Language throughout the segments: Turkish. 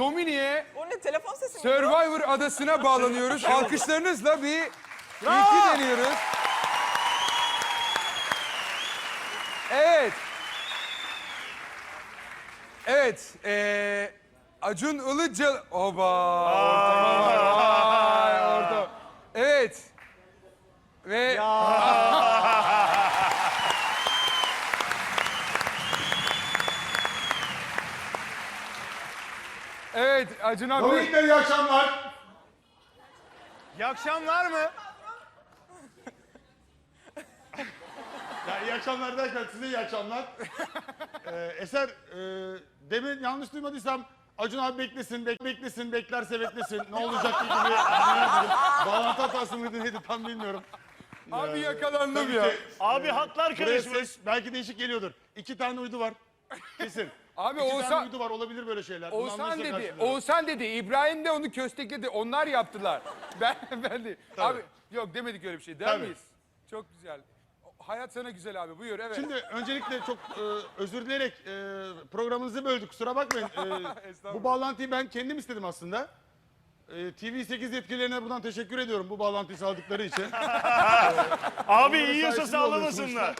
Dominik'e O ne telefon sesi mi? Survivor adasına bağlanıyoruz. Alkışlarınızla bir ilki deniyoruz. Evet. Evet. eee Acun Ilıcalı... Oba. Ortama bak. Vay, ortam. Evet. Ve... evet Acun abi. Dominik Bey iyi akşamlar. İyi akşamlar mı? Ya iyi akşamlar derken size iyi akşamlar. Ee, Eser, e, demin yanlış duymadıysam Acun abi beklesin, bek beklesin, beklerse beklesin. Ne olacak gibi. Bağlantı hatası mıydı neydi tam bilmiyorum. Abi yakalandım Tabii ya. ki Abi hatlar buraya karışmış. ses belki değişik geliyordur. İki tane uydu var. Kesin. Abi İki Oğuzhan- tane uydu var olabilir böyle şeyler. Bunu Oğuzhan anlayışla dedi, karşılıyorum. Oğuzhan dedi, İbrahim de onu köstekledi. Onlar yaptılar. Ben ben de. Tabii. Abi yok demedik öyle bir şey. Der Tabii. miyiz? Çok güzel. Hayat sana güzel abi. Buyur evet. Şimdi öncelikle çok e, özür dileyerek e, programınızı böldük. Kusura bakmayın. E, bu bağlantıyı ben kendim istedim aslında. E, TV8 yetkililerine buradan teşekkür ediyorum bu bağlantıyı sağladıkları için. Abi iyi yaşa sayesinde oluyor sağlamasınlar.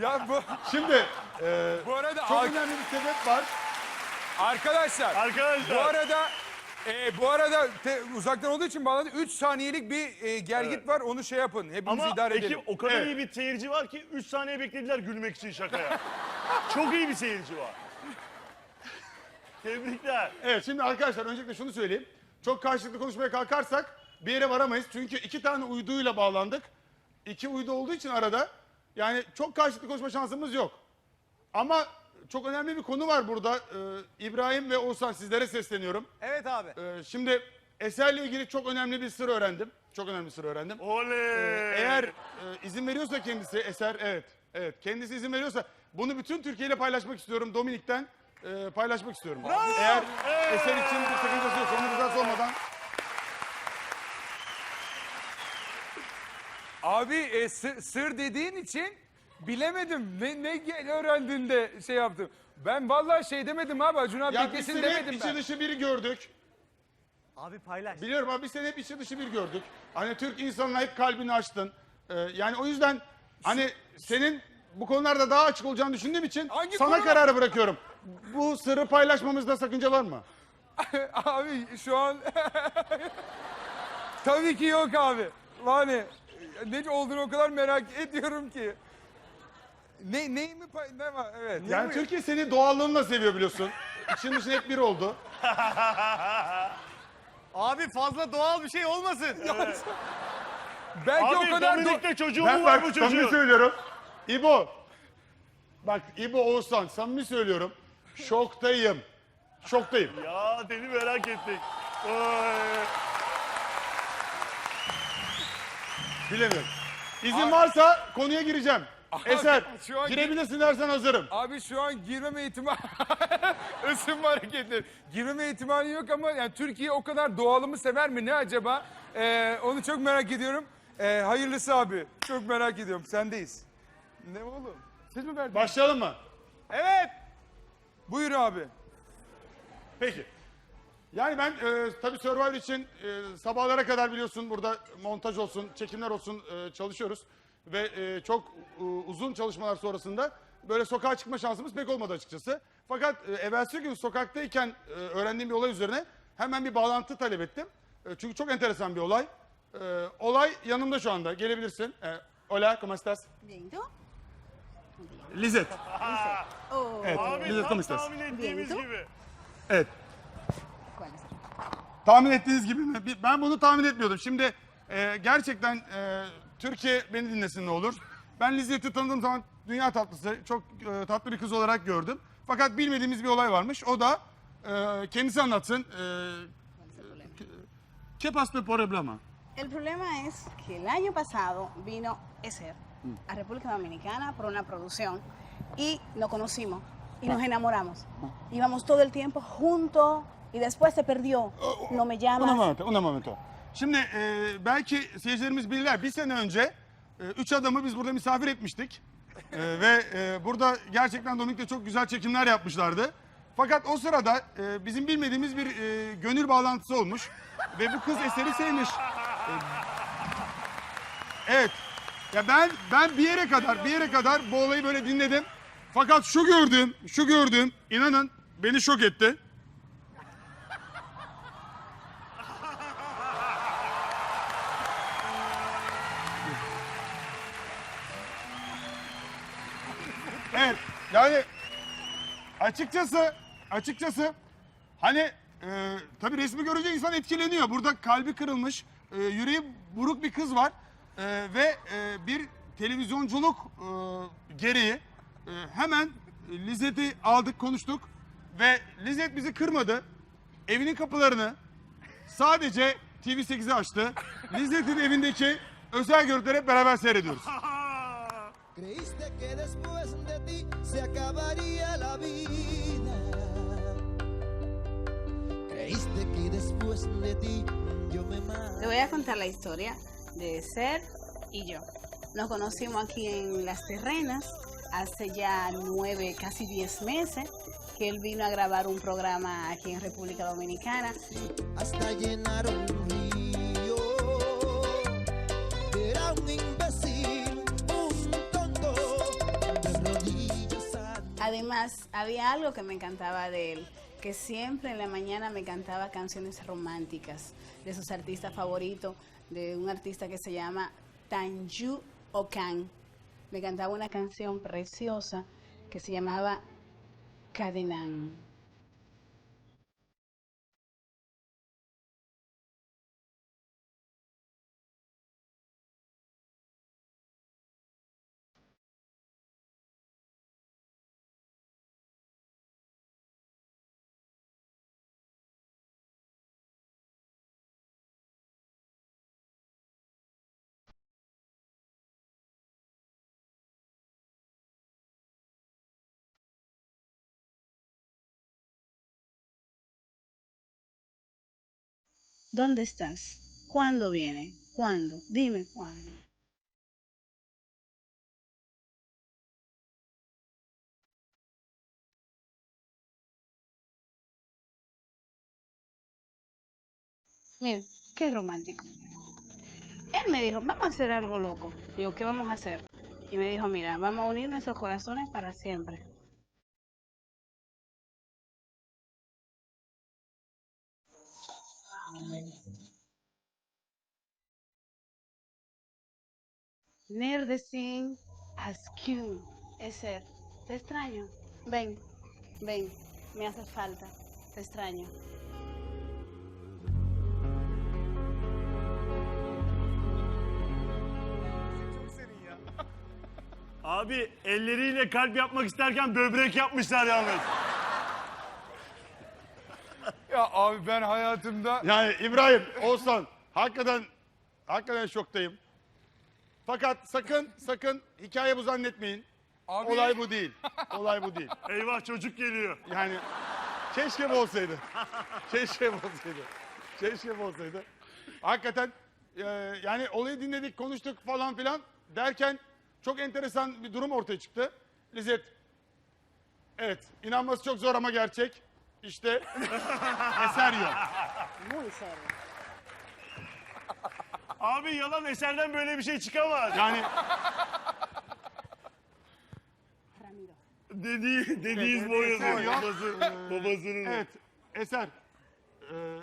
Ya bu Şimdi e, bu arada çok ar- önemli bir sebep var. arkadaşlar bu Arkadaşlar. arada e, bu arada te- uzaktan olduğu için bağladı. 3 saniyelik bir e, gergit var. Onu şey yapın. Hepimiz Ama idare ekip edelim. o kadar Evet. iyi bir seyirci var ki 3 saniye beklediler gülmek için şakaya. Çok iyi bir seyirci var. Tebrikler. Evet şimdi arkadaşlar öncelikle şunu söyleyeyim. Çok karşılıklı konuşmaya kalkarsak bir yere varamayız. Çünkü iki tane uyduyla bağlandık. İki uydu olduğu için arada yani çok karşılıklı konuşma şansımız yok. Ama çok önemli bir konu var burada. Ee, İbrahim ve Oğuzhan sizlere sesleniyorum. Evet abi. Ee, şimdi eserle ilgili çok önemli bir sır öğrendim. Çok önemli bir sır öğrendim. Oley. Eğer e, izin veriyorsa kendisi eser evet. Evet kendisi izin veriyorsa bunu bütün Türkiye ile paylaşmak istiyorum Dominik'ten e, paylaşmak istiyorum. Eğer eser için bir sakıncası yok onun rızası olmadan. Abi e, sı- sır dediğin için bilemedim. Ne ne gel öğrendin de şey yaptım. Ben vallahi şey demedim abi Acun abi Ya biz beklesin seni hep demedim içi ben. dışı biri gördük. Abi paylaş. Biliyorum abi biz seni hep içi dışı bir gördük. Hani Türk insanına hep kalbini açtın. Ee, yani o yüzden hani senin bu konularda daha açık olacağını düşündüğüm için Hangi sana konu? kararı bırakıyorum. Bu sırrı paylaşmamızda sakınca var mı? abi şu an tabii ki yok abi. Yani ne olduğunu o kadar merak ediyorum ki. Ne neyi mi pay ne var? Evet. Yani Türkiye seni doğallığınla seviyor biliyorsun. İçin dışın hep bir oldu. Abi fazla doğal bir şey olmasın. belki Abi o kadar do- Dominik'te çocuğu Ben mu var bak bu samimi çocuğun? söylüyorum. İbo. Bak İbo Oğuzhan samimi söylüyorum. Şoktayım. Şoktayım. Ya seni merak ettik. Oy. Bilemiyorum. İzin varsa konuya gireceğim. Eser şu an- girebilirsin dersen hazırım. Abi şu an girmeme ihtimali ısınma hareketleri. Girmeme ihtimali yok ama yani Türkiye o kadar doğalımı sever mi ne acaba? Ee, onu çok merak ediyorum. Ee, hayırlısı abi. Çok merak ediyorum. Sendeyiz. Ne oğlum? Siz mi verdiniz? Başlayalım mı? Evet. Buyur abi. Peki. Yani ben e, tabii Survivor için e, sabahlara kadar biliyorsun burada montaj olsun, çekimler olsun e, çalışıyoruz. Ve e, çok e, uzun çalışmalar sonrasında böyle sokağa çıkma şansımız pek olmadı açıkçası. Fakat e, evvelsi gün sokaktayken e, öğrendiğim bir olay üzerine hemen bir bağlantı talep ettim. E, çünkü çok enteresan bir olay. E, olay yanımda şu anda. Gelebilirsin. E, hola, ¿cómo estás? Bien, ¿y tú? Lizet. Oh, Evet, Abi Lizet, tam ¿cómo estás? tahmin ettiğimiz gibi. Evet. Tahmin ettiğiniz gibi mi? Ben bunu tahmin etmiyordum. Şimdi e, gerçekten e, Türkiye beni dinlesin ne olur. Ben Lizet'i tanıdığım zaman dünya tatlısı, çok e, tatlı bir kız olarak gördüm. Fakat bilmediğimiz bir olay varmış. O da e, kendisi anlatsın. E, ¿Qué pasó problema? El problema es que el año pasado vino Eser a República Dominicana por una producción y nos conocimos y nos enamoramos. Íbamos todo el tiempo juntos y después se perdió. No me Una llamas. momento, una momento. Şimdi e, belki seyircilerimiz bilirler. Bir sene önce e, üç adamı biz burada misafir etmiştik. E, ve e, burada gerçekten Dominik'te çok güzel çekimler yapmışlardı. Fakat o sırada e, bizim bilmediğimiz bir e, gönül bağlantısı olmuş ve bu kız eseri sevmiş. E, evet. Ya ben ben bir yere kadar bir yere kadar bu olayı böyle dinledim. Fakat şu gördüğüm, şu gördüğüm inanın beni şok etti. Evet. Yani açıkçası açıkçası hani e, tabii resmi görünce insan etkileniyor. Burada kalbi kırılmış, e, yüreği buruk bir kız var E, ve e, bir televizyonculuk e, gereği e, hemen Lizet'i aldık konuştuk ve Lizet bizi kırmadı. Evinin kapılarını sadece TV8'e açtı. Lizet'in evindeki özel görüntüleri hep beraber seyrediyoruz. Creíste que después de ti se acabaría la vida. Creíste que después de ti yo me Te voy a contar la historia de Ser y yo. Nos conocimos aquí en Las Terrenas hace ya nueve, casi diez meses, que él vino a grabar un programa aquí en República Dominicana. hasta llenar Además, había algo que me encantaba de él, que siempre en la mañana me cantaba canciones románticas de sus artistas favoritos, de un artista que se llama Tanju Okan. Me cantaba una canción preciosa que se llamaba Cadenan. ¿Dónde estás? ¿Cuándo viene? ¿Cuándo? Dime cuándo. Mira, qué romántico. Él me dijo, vamos a hacer algo loco. Digo, ¿qué vamos a hacer? Y me dijo, mira, vamos a unir nuestros corazones para siempre. Neredesin Askün Eser. Te extraño. Ven, ven. Me hace falta. Te extraño. Abi elleriyle kalp yapmak isterken böbrek yapmışlar yalnız. Ya abi ben hayatımda Yani İbrahim, Oğuzhan hakikaten hakikaten şoktayım. Fakat sakın sakın hikaye bu zannetmeyin. Abi- Olay bu değil. Olay bu değil. Eyvah çocuk geliyor. Yani keşke bu olsaydı. Keşke bu olsaydı. Keşke bu olsaydı. Hakikaten e, yani olayı dinledik, konuştuk falan filan derken çok enteresan bir durum ortaya çıktı. Lizet, evet inanması çok zor ama gerçek. İşte eser yok. Muy serio. Abi yalan eserden böyle bir şey çıkamaz. Yani. Dediği, dediğiz Evet, boyası. eser yok. Babası, babasının. evet eser. Ee,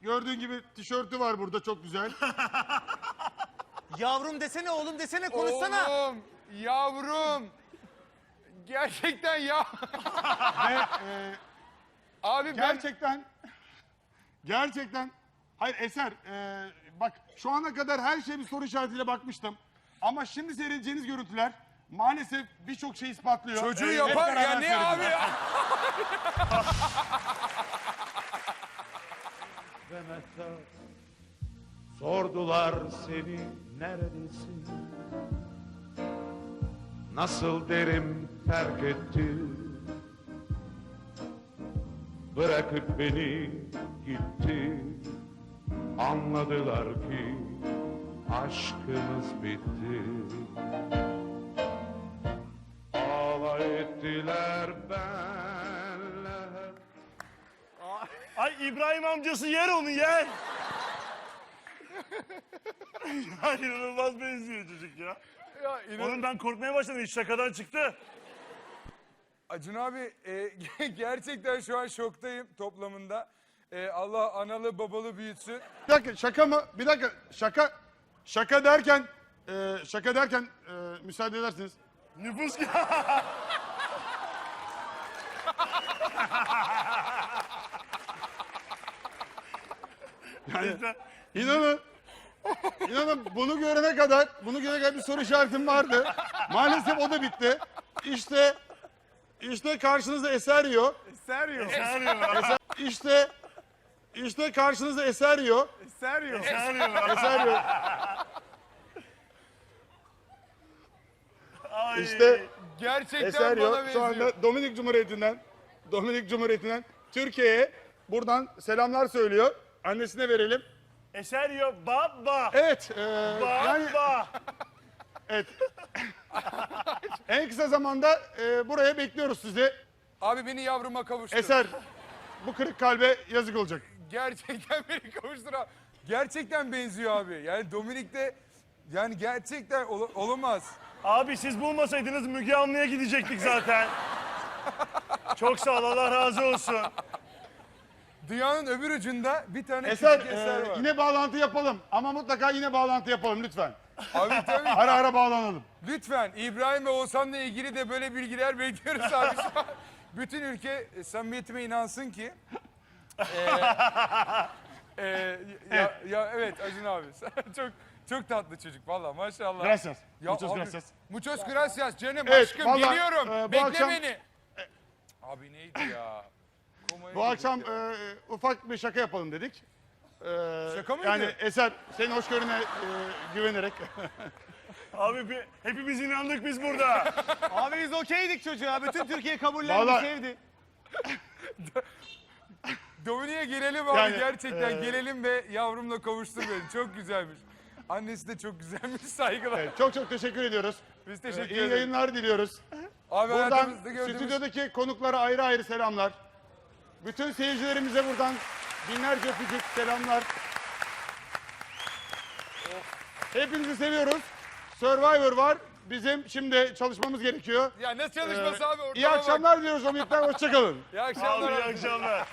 gördüğün gibi tişörtü var burada çok güzel. Yavrum desene oğlum desene konuşsana. Oğlum, yavrum. Gerçekten ya. Ve e, Abi ben gerçekten gerçekten hayır eser e, bak şu ana kadar her şeye bir soru işaretiyle bakmıştım. Ama şimdi seyredeceğiniz görüntüler maalesef birçok şey ispatlıyor. çocuğu Ee, hep yapar ya ne seyredin. abi ya? Demet'te sordular seni neredesin? Nasıl derim terk etti? Bırakıp beni gitti. Anladılar ki aşkımız bitti. Alay ettiler benle İbrahim amcası yer onu yer. ya inanılmaz benziyor çocuk ya. Ya inan- Oğlum ben korkmaya başladım. Hiç şakadan çıktı. Acun abi e, gerçekten şu an şoktayım toplamında. E, Allah analı babalı büyütsün. Bir dakika şaka mı? Bir dakika şaka şaka derken e, şaka derken e, müsaade edersiniz. Nüfus İşte İnanın. İnanın bunu görene kadar, bunu görene kadar bir soru işaretim vardı. Maalesef o da bitti. İşte, işte karşınızda eser yiyor. Serio. Eser, işte, işte karşınızda eser yiyor. Serio. Eser yiyor. Ay. İşte Gerçekten eser bana. Şu benziyor. anda Dominik Cumhuriyeti'nden, Dominik Cumhuriyeti'nden Türkiye'ye buradan selamlar söylüyor. Annesine verelim. Eserio baba. Evet, e, yani Baba. evet. en kısa zamanda e, buraya bekliyoruz sizi. Abi beni yavruma kavuştur. Eser, bu kırık kalbe yazık olacak. Gerçekten beni kavuştur abi. Gerçekten benziyor abi. Yani Dominik de yani gerçekten ol- olamaz. Abi siz bulmasaydınız Müge Anlı'ya gidecektik zaten. Çok sağ ol Allah razı olsun. Dünyanın öbür ucunda bir tane Eser, küçük eser e, var. yine bağlantı yapalım. Ama mutlaka yine bağlantı yapalım lütfen. Abi tabii. Ara ara bağlanalım. Lütfen İbrahim ve Oğuzhan'la ilgili de böyle bilgiler bekliyoruz abi şu an. Bütün ülke e, samimiyetime inansın ki. E, e, ya, ya evet Acun abi çok çok tatlı çocuk valla maşallah. Gracias. Ya Muchas abi, gracias. Muchos gracias canım Evet, aşkım vallahi, geliyorum. e, bu Bekle akşam- beni. Abi neydi ya? Komaya Bu akşam ya. e, ufak bir şaka yapalım dedik. E, Şaka mıydı? Yani Eser, senin hoşgörüne e, güvenerek. Abi bir- hepimiz inandık biz burada. Abi biz okeydik çocuğa. Bütün Türkiye kabullendi, Vallahi- sevdi. Dominik'e gelelim abi Yani, gerçekten e, gelelim ve yavrumla kavuştur beni. Çok güzelmiş. Annesi de çok güzelmiş saygılar. Evet, çok çok teşekkür ediyoruz. Biz E, teşekkür iyi ederiz. yayınlar diliyoruz. Abi Buradan hayatımızda gördüğümüz... stüdyodaki konuklara ayrı ayrı selamlar. Bütün seyircilerimize buradan binlerce öpücük selamlar. Hepinizi seviyoruz. Survivor var. Bizim şimdi çalışmamız gerekiyor. Ya nasıl çalışması Ee, abi ortama İyi bak. akşamlar diliyoruz Omit'ten. Hoşçakalın. İyi Abi akşamlar. iyi abi. akşamlar.